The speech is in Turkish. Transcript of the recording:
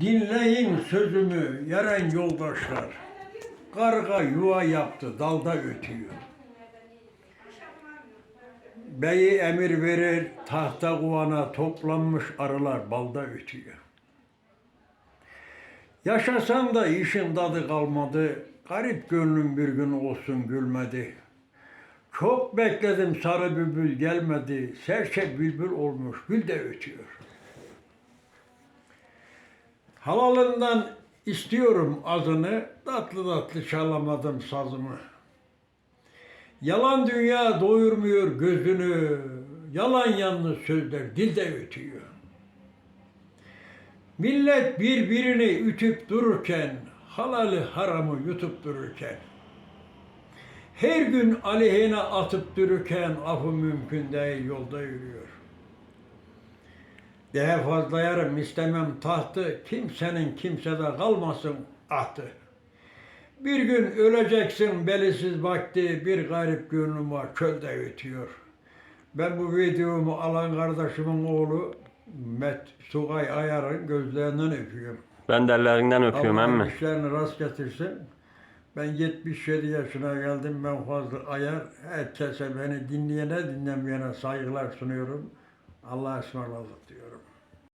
Dinleyin sözümü yaren yoldaşlar. Karga yuva yaptı dalda ötüyor. Beyi emir verir tahta kuvana toplanmış arılar balda ötüyor. Yaşasam da işin tadı kalmadı. Garip gönlüm bir gün olsun gülmedi. Çok bekledim sarı bülbül gelmedi. Serçe bülbül olmuş gül de ötüyor. Halalından istiyorum azını, tatlı tatlı çalamadım sazımı. Yalan dünya doyurmuyor gözünü, yalan yanlış sözler dilde ötüyor. Millet birbirini ütüp dururken, halalı haramı yutup dururken, her gün aleyhine atıp dururken afı mümkün değil yolda yürüyor. Daha fazla yarım istemem tahtı, kimsenin kimsede kalmasın ahtı. Bir gün öleceksin belisiz vakti, bir garip gönlüm var çölde ötüyor. Ben bu videomu alan kardeşimin oğlu Met Sugay Ayar'ın gözlerinden öpüyorum. Ben de ellerinden öpüyorum emmi. işlerini rast getirsin. Ben 77 yaşına geldim. Ben fazla ayar. Herkese beni dinleyene dinlemeyene saygılar sunuyorum. Allah'a ısmarladık diyorum.